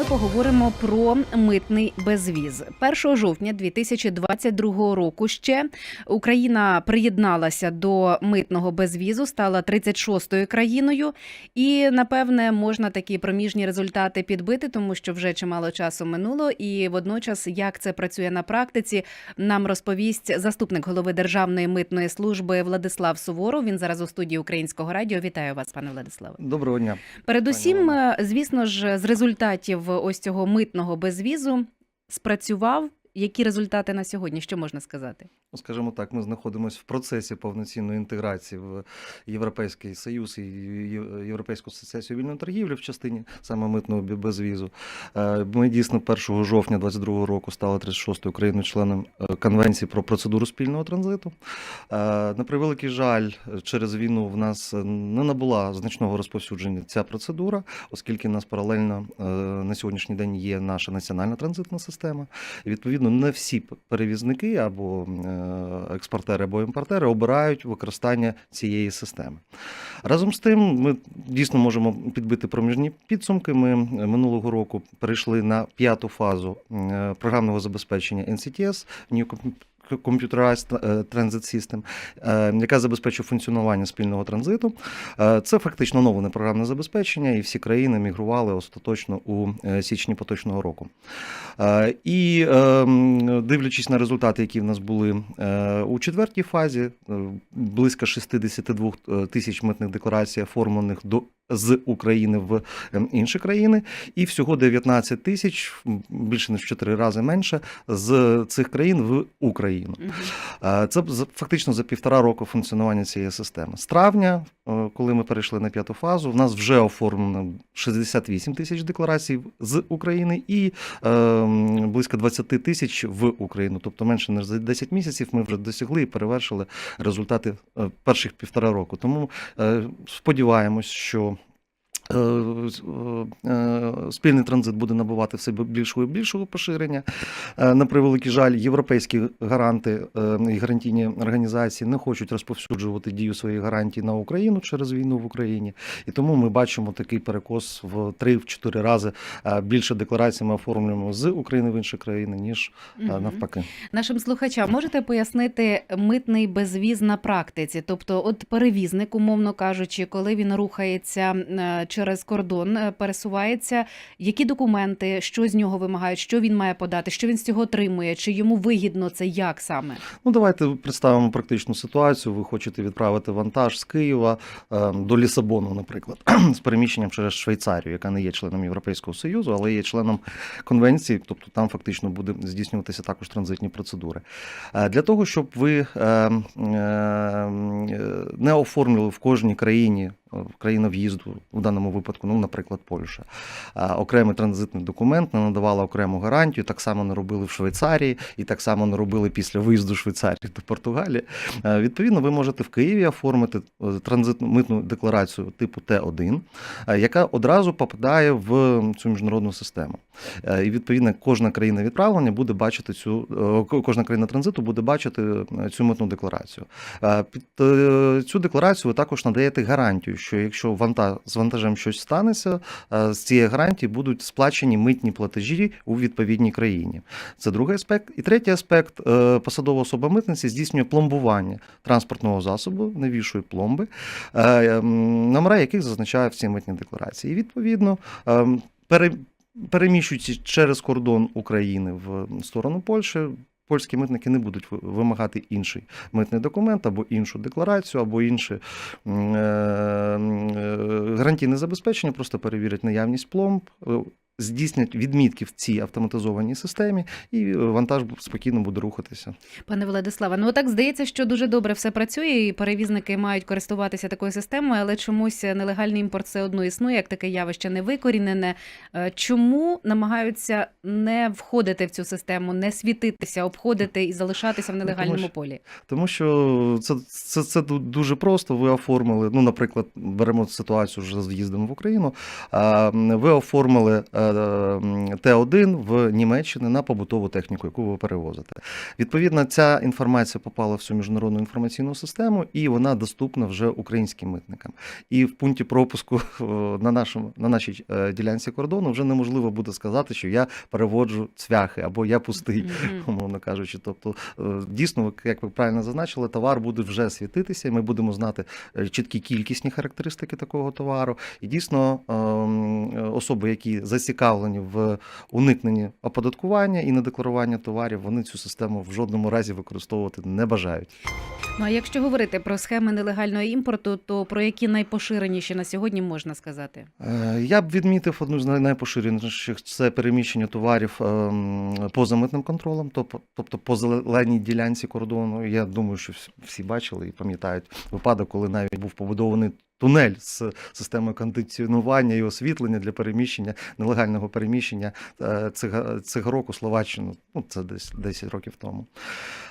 ми поговоримо про митний безвіз. 1 жовтня 2022 року ще Україна приєдналася до митного безвізу, стала 36-ю країною, і напевне можна такі проміжні результати підбити, тому що вже чимало часу минуло. І водночас, як це працює на практиці, нам розповість заступник голови Державної митної служби Владислав Суворов. Він зараз у студії Українського радіо. Вітаю вас, пане Владиславе. Доброго дня. Передусім, е, звісно ж, з результатів ось цього митного безвізу спрацював. Які результати на сьогодні? Що можна сказати? Ну, Скажімо так, ми знаходимося в процесі повноцінної інтеграції в Європейський Союз і Європейську асоціацію вільної торгівлі в частині саме митного безвізу. Е, Ми дійсно 1 жовтня 2022 року стали 36-ю країною членом е, Конвенції про процедуру спільного транзиту. Е, На превеликий жаль, через війну в нас не набула значного розповсюдження ця процедура, оскільки в нас паралельно на сьогоднішній день є наша національна транзитна система. Відповідно не всі перевізники або е, експортери або імпортери обирають використання цієї системи. Разом з тим, ми дійсно можемо підбити проміжні підсумки. Ми е, минулого року перейшли на п'яту фазу е, програмного забезпечення NCTS New Computerized Transit System, яка забезпечує функціонування спільного транзиту. Е, Це фактично нове програмне забезпечення, і всі країни мігрували остаточно у е, січні поточного року. Е, І е, дивлячись на результати, які в нас були у четвертій фазі, близько 62 тисяч митних декларацій оформлених до з України в ем, інші країни, і всього 19 тисяч, більше ніж в 4 рази менше, з цих країн в Україну. Це за- фактично за півтора року функціонування цієї системи. З травня, е, коли ми перейшли на п'яту фазу, в нас вже оформлено 68 тисяч декларацій з України і е, близько 20 тисяч в Україну. Тобто менше ніж за 10 місяців ми вже досягли і перевершили результати е, перших півтора року. Тому е, сподіваємось, що. Е, е, е, Спільний транзит буде набувати все більшого і більшого поширення. На превеликий жаль, європейські гаранти і гарантійні організації не хочуть розповсюджувати дію своїх гарантій на Україну через війну в Україні. І тому ми бачимо такий перекос в 3-4 рази більше декларацій ми оформлюємо з України в інші країни, ніж навпаки. Нашим слухачам можете пояснити митний безвіз на практиці? Тобто, от перевізник, умовно кажучи, коли він рухається е, через кордон, е, пересувається, які документи, що з нього вимагають, що він має подати, що він з цього отримує, чи йому вигідно це як саме? Ну, давайте представимо практичну ситуацію. Ви хочете відправити вантаж з Києва е, до Лісабону, наприклад, з переміщенням через Швейцарію, яка не є членом Європейського Союзу, але є членом конвенції, тобто там фактично буде здійснюватися також транзитні процедури. Е, Для того, щоб ви не оформили в кожній країні. Країна в'їзду в даному випадку, ну, наприклад, Польща, окремий транзитний документ, не надавала окрему гарантію. Так само не робили в Швейцарії, і так само не робили після виїзду Швейцарії до Португалії. Відповідно, ви можете в Києві оформити е, транзитну митну декларацію типу Т1, е, яка одразу попадає в цю міжнародну систему. Е, І відповідно кожна країна відправлення буде бачити цю кожна країна транзиту буде бачити цю митну декларацію. Під цю декларацію ви також надаєте гарантію, що якщо ванта з вантажем щось станеться, е, з цієї гарантії будуть сплачені митні платежі у відповідній країні. Це другий аспект. І третій аспект е, посадова особа митниці здійснює пломбування транспортного засобу, навішує пломби, е, номера яких зазначає в цій митній декларації. І відповідно пере- через кордон України в сторону Польщі. Польські митники не будуть вимагати інший митний документ або іншу декларацію, або інше е, гарантійне забезпечення, просто перевірять наявність пломб, е, здійснять відмітки в цій автоматизованій системі, і е, вантаж спокійно буде рухатися. Пане Владиславе, ну так здається, що дуже добре все працює, і перевізники мають користуватися такою системою, але чомусь нелегальний імпорт все одно існує, як таке явище не викорінене. Е, Чому намагаються не входити в цю систему, не світитися, обходити і залишатися в Ну, нелегальному тому що- полі? Тому що це, це, це дуже просто. Ви оформили, ну, наприклад, беремо ситуацію вже з в'їздом в Україну. Ви оформили е, Т1 в Німеччині на побутову техніку, яку ви перевозите. Відповідно, ця інформація попала в цю міжнародну інформаційну систему, і вона доступна вже українським митникам. І в пункті пропуску е, на нашому на нашій е, ділянці кордону вже неможливо буде сказати, що я переводжу цвяхи або я пустий, Мгм. умовно кажучи. Тобто, е, дійсно, як ви правильно зазначили, товар буде вже світитися, і ми будемо знати чіткі кількісні характеристики такого товару. І дійсно, ем, особи, які зацікавлені в уникненні оподаткування і недекларування товарів, вони цю систему в жодному разі використовувати не бажають. Ну а якщо говорити про схеми нелегального імпорту, то про які найпоширеніші на сьогодні можна сказати? Е, Я б відмітив одну з найпоширеніших це переміщення товарів ем, поза митним контролем, тоб- тобто по зеленій ділянці кордону. Я думаю, що всі бачили і пам'ятають випадок, коли навіть був побудований. Тунель з системою кондиціонування і освітлення для переміщення нелегального переміщення е, цига- цигарок у Словаччину. Ну це десь 10 років тому.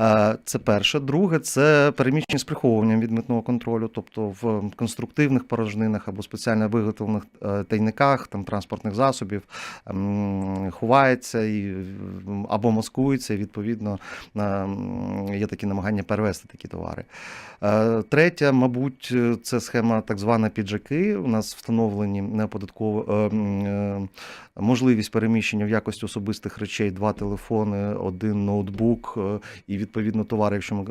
Е, Це перше. Друге, це переміщення з приховуванням від митного контролю, тобто в конструктивних порожнинах або спеціально виготовлених е, тайниках там транспортних засобів ховається і або маскується. І відповідно є такі намагання перевести такі товари. Третє, мабуть, це схема так звана піджаки. У нас встановлені неоподатково е, е, можливість переміщення в якості особистих речей, два телефони, один ноутбук е, і відповідно товари, якщо ми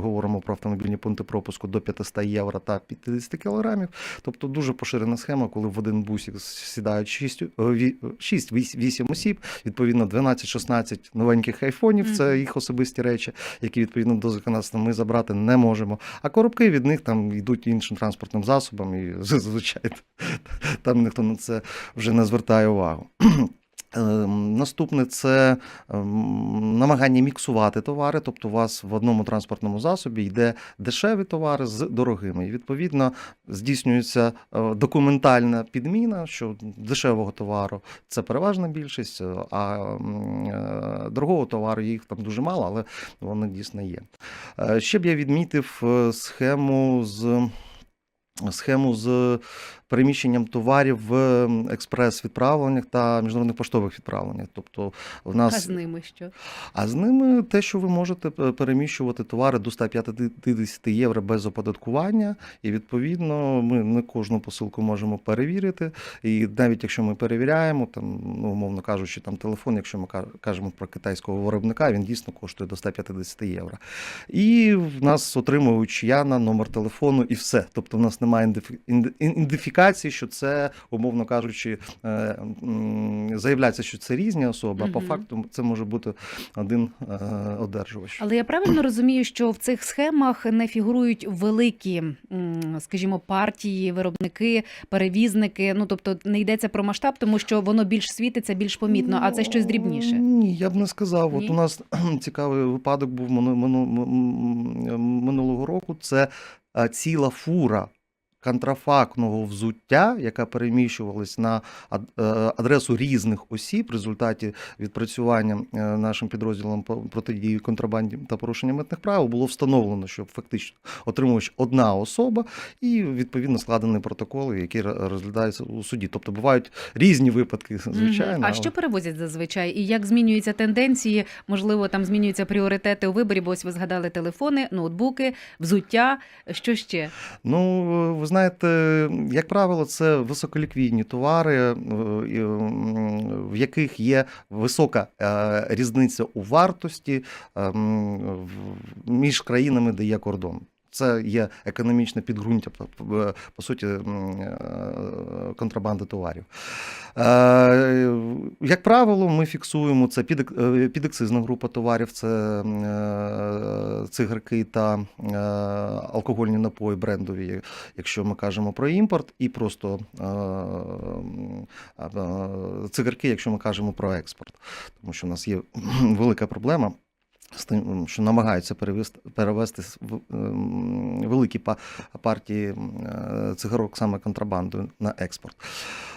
говоримо про автомобільні пункти пропуску до 500 євро та 50 кілограмів. Тобто дуже поширена схема, коли в один бусик сідають 6, 6-8 осіб, відповідно 12-16 новеньких айфонів, це їх особисті речі, які відповідно до законодавства ми забрати не можемо. А коробки від них там йдуть іншим транспортним засобам, і зазвичай там ніхто на це вже не звертає увагу. Ем, Наступне це ем, намагання міксувати товари, тобто у вас в одному транспортному засобі йде дешеві товари з дорогими. І відповідно здійснюється е, документальна підміна, що дешевого товару це переважна більшість, е, а е, дорогого товару їх там дуже мало, але вони дійсно є. Ще б я відмітив схему з. Схему з переміщенням товарів в експрес-відправленнях та міжнародних поштових відправленнях. Тобто в А нас з ними що? а з ними те, що ви можете переміщувати товари до 150 євро без оподаткування, і відповідно ми не кожну посилку можемо перевірити. І навіть якщо ми перевіряємо, там ну умовно кажучи, там телефон, якщо ми кажемо про китайського виробника, він дійсно коштує до 150 євро. І в нас отримують Яна, номер телефону і все. Тобто в нас немає ідентифі- ін- що це, умовно кажучи, е, заявляється, що це різні особи, а по факту це може бути один е, одержувач. Але я правильно розумію, що в цих схемах не фігурують великі, скажімо, партії, виробники, перевізники. Ну тобто не йдеться про масштаб, тому що воно більш світиться, більш помітно, а це щось дрібніше. Ні, я б не сказав. От Ні? у нас цікавий випадок був минулого року. Це е, ціла фура. Контрафактного взуття, яка переміщувалась на е, адресу різних осіб в результаті відпрацювання е, нашим підрозділом протидії контрабанді та порушення митних правил, було встановлено, що фактично отримувач одна особа, і відповідно складені протоколи, які розглядаються у суді. Тобто бувають різні випадки, звичайно. А що перевозять зазвичай? І як змінюються тенденції? Можливо, там змінюються пріоритети у виборі, бо ось ви згадали телефони, ноутбуки, взуття. Що ще? Ну, ви знаєте, як правило, це високоліквідні товари, е, в яких є висока е, різниця у вартості е, в- між країнами, де є кордон. Це є економічне підґрунтя, по- по- суті, е, контрабанди товарів. Е, Як правило, ми фіксуємо це під, е, група товарів, це е, цигарки та е, алкогольні напої брендові, якщо ми кажемо про імпорт, і просто е, е, цигарки, якщо ми кажемо про експорт. Тому що у нас є велика проблема. З тим, що намагаються перевести, перевести ем, великі партії е, цигарок саме контрабандою на експорт.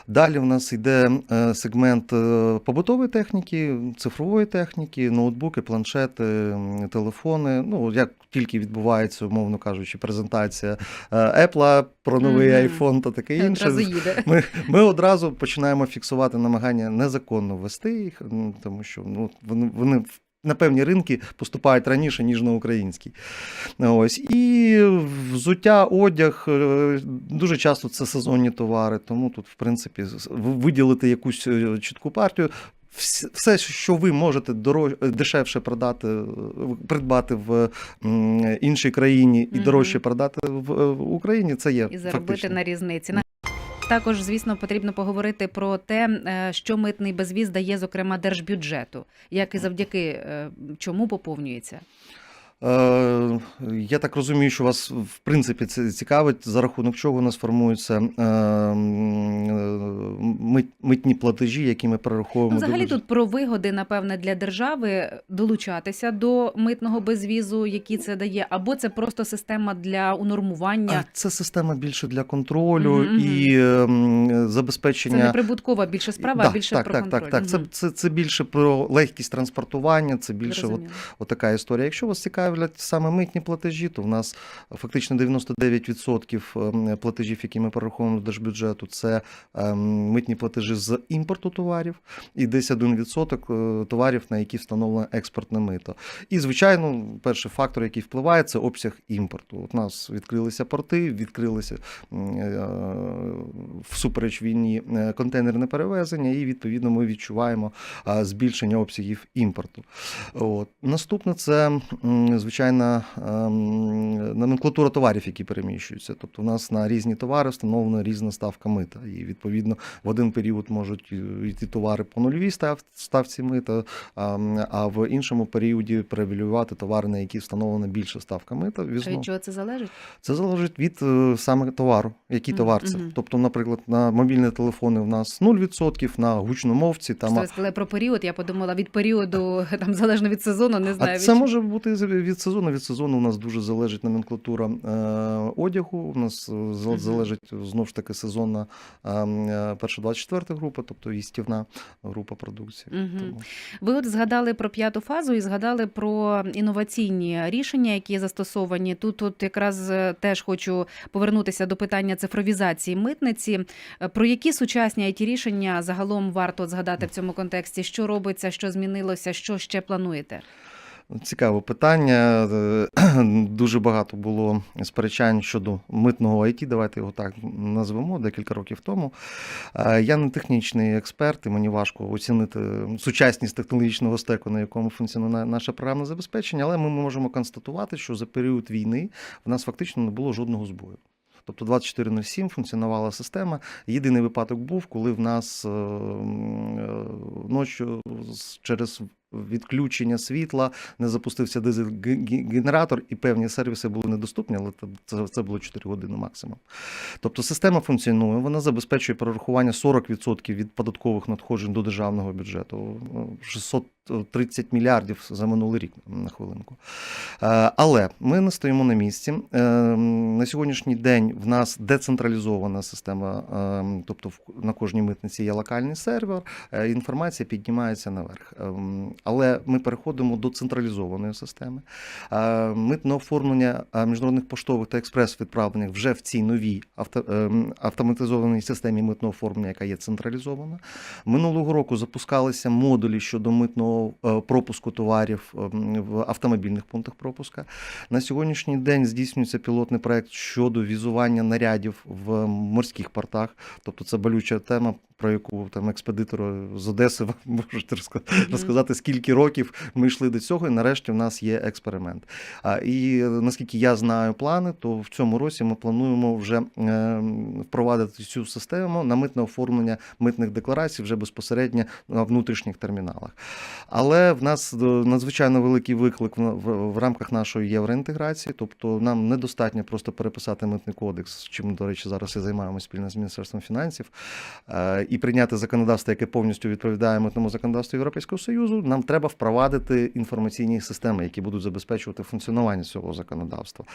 Далі в нас йде е, сегмент е, побутової техніки, цифрової техніки, ноутбуки, планшети, телефони. Ну, як тільки відбувається, умовно кажучи, презентація Apple про новий Мгм. iPhone та таке інше. Ми, ми одразу починаємо фіксувати намагання незаконно ввести їх, тому що ну, вони, вони в- на певні ринки поступають раніше, ніж на український. Ось. І взуття, одяг е, дуже часто це сезонні товари, тому тут, в принципі, виділити якусь е, чітку партію. Вс- Все, що ви можете дорож... дешевше продати, е, придбати в іншій країні і дорожче продати в в Україні, це є і заробити фактично. на різниці. Також, звісно, потрібно поговорити про те, е, що митний безвіз дає, зокрема, держбюджету, як і завдяки е, чому поповнюється. Е, Я так розумію, що вас в принципі це цікавить, за рахунок чого у нас формуються е, м, е, мит- митні платежі, які ми перераховуємо Ну, взагалі бюджету. тут про вигоди, напевне, для держави долучатися до митного безвізу, які це дає, або це просто система для А унормування. Це система більше для контролю Мгм, мгм. і ем, Це забезпечення. не прибуткова більше справа, Да, а більше так, про так, контроль. так, так. Це, Мгм. це, це більше про легкість транспортування, це більше от, Зрозуміло. Отака історія. Якщо вас цікавлять саме митні платежі, то в нас фактично 99% ем, платежів, які ми перераховуємо до держбюджету, це ем, митні платежі з імпорту товарів, і десь 1% е, товарів, на які встановлено експортне мито. І, звичайно, перший фактор, який впливає, це обсяг імпорту. От у нас відкрилися порти, відкрилися е, всупереч війні е, контейнерне перевезення, і відповідно ми відчуваємо збільшення обсягів імпорту. От. Наступне це звичайна ем, номенклатура товарів, які переміщуються. Тобто, у нас на різні товари встановлена різна ставка мита. І відповідно в один період можуть йти товари по нульовій став- ставці мита, а, в іншому періоді перевалювати товари, на які встановлена більша ставка мита. А Від чого це залежить? Це залежить від е, саме товару, який товар це. Тобто, наприклад, на мобільні телефони в нас 0%, на гучномовці там. Просто ви сказали про період, я подумала, від періоду, там залежно від сезону, не знаю. А від це може бути від сезону. Від сезону у нас дуже залежить номенклатура е, одягу. У нас е, залежить знову ж таки сезонна е, перша 24 група, тобто їстівна група продукції. Мгм. Тому Ви от згадали про п'яту фазу і згадали про інноваційні рішення, які застосовані. Тут от якраз теж хочу повернутися до питання цифровізації митниці. Про які сучасні it рішення загалом варто згадати в цьому контексті? Що робиться, що змінилося, що ще плануєте? Цікаве питання. Е, Дуже багато було сперечань щодо митного IT, давайте його так назвемо декілька років тому. Е, Я не технічний експерт, і мені важко оцінити сучасність технологічного стеку, на якому функціонує наше програмне забезпечення, але ми можемо констатувати, що за період війни в нас фактично не було жодного збою. Тобто 24.07 функціонувала система. Єдиний випадок був, коли в нас е, ночі через відключення світла не запустився дизель-генератор, і певні сервіси були недоступні, але це- це, було 4 години максимум. Тобто система функціонує, вона забезпечує перерахування 40% від податкових надходжень до державного бюджету. 630 мільярдів за минулий рік на хвилинку. Е, Але ми не стоїмо на місці. Е, На сьогоднішній день в нас децентралізована система, е, тобто на кожній митниці є локальний сервер, інформація піднімається наверх. Але ми переходимо до централізованої системи. Е, Митне оформлення е, міжнародних поштових та експрес-відправленнях вже в цій новій ем, автоматизованій системі митного оформлення, яка є централізована. Минулого року запускалися модулі щодо митного е, пропуску товарів ем, в автомобільних пунктах пропуска. На сьогоднішній день здійснюється пілотний проект щодо візування нарядів в морських портах. Тобто це болюча тема, про яку там експедитори з Одеси вам можуть розказати, скільки років ми йшли до цього, і нарешті в нас є експеримент. І е, наскільки я знаю плани, то в цьому році ми плануємо вже е, впровадити цю систему на митне оформлення митних декларацій вже безпосередньо на внутрішніх терміналах. Але в нас е, надзвичайно великий виклик в рамках нашої євроінтеграції, тобто нам недостатньо просто переписати митний кодекс, чим, до речі, зараз і займаємося спільно з Міністерством фінансів, е, і прийняти законодавство, яке повністю відповідає митному законодавству Європейського Союзу. Нам треба впровадити інформаційні системи, які будуть забезпечувати функціонування цього законодавства.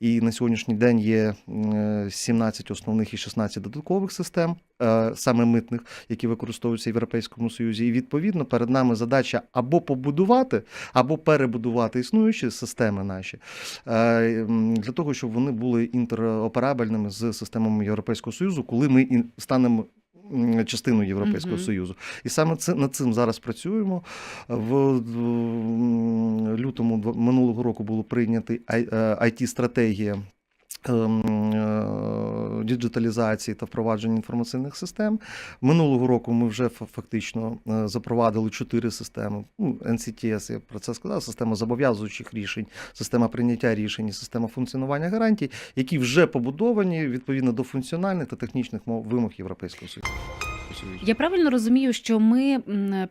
І на сьогоднішній день є м, 17 основних і 16 додаткових систем, е, саме митних, які використовуються в Європейському Союзі. І відповідно перед нами задача або побудувати, або перебудувати існуючі системи наші е, для того, щоб вони були інтероперабельними з системами Європейського Союзу, коли ми станемо. М, Європейського Мгм. Союзу, і саме це над цим зараз працюємо. В, в лютому минулого року було прийнятий it стратегія ем, діджиталізації та впровадження інформаційних систем. Минулого року ми вже фактично е, запровадили чотири системи. Ну, NCTS, я про це сказав, система зобов'язуючих рішень, система прийняття рішень, система функціонування гарантій, які вже побудовані відповідно до функціональних та технічних вимог Європейського Союзу. Я правильно розумію, що ми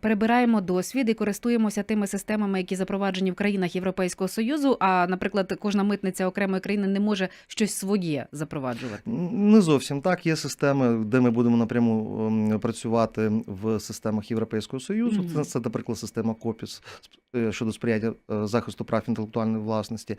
перебираємо досвід і користуємося тими системами, які запроваджені в країнах Європейського союзу. А, наприклад, кожна митниця окремої країни не може щось своє запроваджувати. Не зовсім так. Є системи, де ми будемо напряму ем, працювати в системах Європейського Союзу. Це, це, наприклад, система КОПІС щодо сприяння е, захисту прав інтелектуальної власності.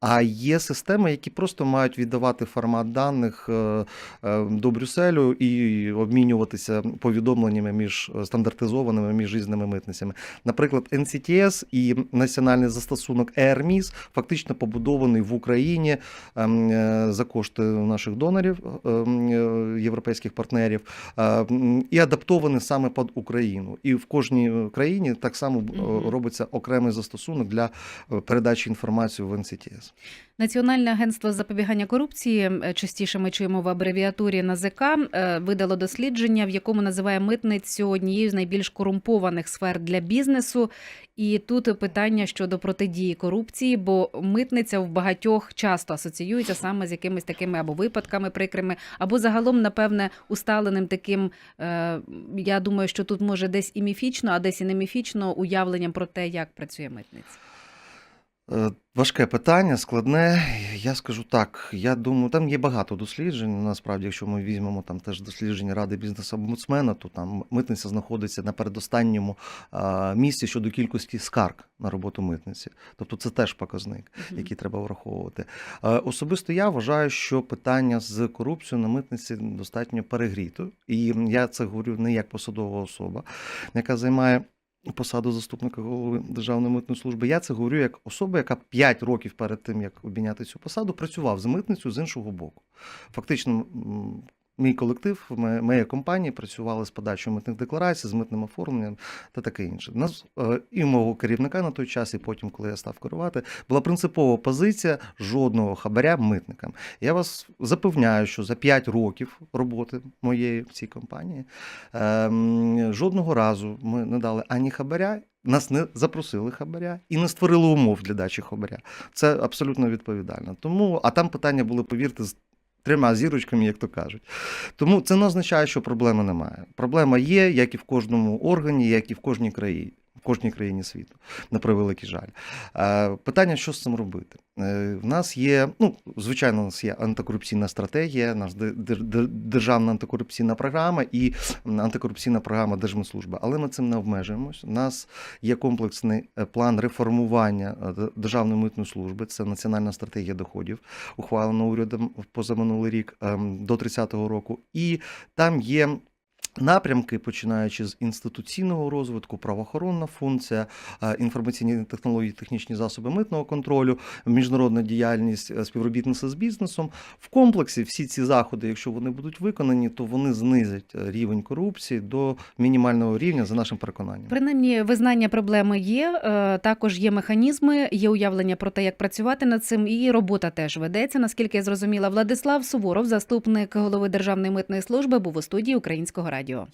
А є системи, які просто мають віддавати формат даних е, е, до Брюсселю і обмінюватися повідомленнями між е, стандартизованими між різними митницями. Наприклад, NCTS і національний застосунок ERMIS фактично побудований в Україні ем, е, за кошти наших донорів, ем, е, європейських партнерів, е, і адаптований саме під Україну. І в кожній країні так само е, робиться окремий застосунок для е, передачі інформації в NCTS. Національне агентство запобігання корупції, е, частіше ми чуємо в абревіатурі НАЗК, е, видало дослідження, в якому називає митницю однією з найбільш корумпованих сфер для бізнесу. І тут питання щодо протидії корупції, бо митниця в багатьох часто асоціюється саме з якимись такими або випадками прикрими, або загалом, напевне, усталеним таким. е, Я думаю, що тут може десь і міфічно, а десь і не міфічно уявленням про те, як працює митниця. Е, Важке питання, складне. Я скажу так. Я думаю, там є багато досліджень. Насправді, якщо ми візьмемо там теж дослідження ради бізнесу омбудсмена, то там митниця знаходиться на передостанньому місці щодо кількості скарг на роботу митниці. Тобто це теж показник, який треба враховувати. Е, Особисто я вважаю, що питання з корупцією на митниці достатньо перегріто. І я це говорю не як посадова особа, яка займає посаду заступника голови Державної митної служби. Я це говорю як особа, яка 5 років перед тим, як обійняти цю посаду, працював з митницею з іншого боку. Фактично, мій колектив, моя компанія працювали з подачою митних декларацій, з митним оформленням та таке інше. Нас е, і мого керівника на той час, і потім, коли я став керувати, була принципова позиція жодного хабаря митникам. Я вас запевняю, що за 5 років роботи моєї в цій компанії ем, жодного разу ми не дали ані хабаря. Нас не запросили хабаря і не створили умов для дачі хабаря. Це абсолютно відповідально. Тому, а там питання були, повірте, з трьома зірочками, як то кажуть. Тому це не означає, що проблеми немає. Проблема є, як і в кожному органі, як і в кожній країні. Кожній країні світу, на превеликий жаль. Питання, що з цим робити? Е, В нас є, ну, звичайно, у нас є антикорупційна стратегія, у нас де- де- де- державна антикорупційна програма і антикорупційна програма Держмитслужби. Але ми цим не обмежуємось. У нас є комплексний е, план реформування е, Державної митної служби. Це національна стратегія доходів, ухвалена урядом позаминулий рік ем, до 30-го року. І там є. Напрямки, починаючи з інституційного розвитку, правоохоронна функція, е, інформаційні технології, технічні засоби митного контролю, міжнародна діяльність, е, співробітництво з бізнесом. В комплексі всі ці заходи, якщо вони будуть виконані, то вони знизять е, рівень корупції до мінімального рівня за нашим переконанням. Принаймні, визнання проблеми є. Також є механізми, є уявлення про те, як працювати над цим, і робота теж ведеться. Наскільки я зрозуміла, Владислав Суворов, заступник голови Державної митної служби, був у студії Українського радіо.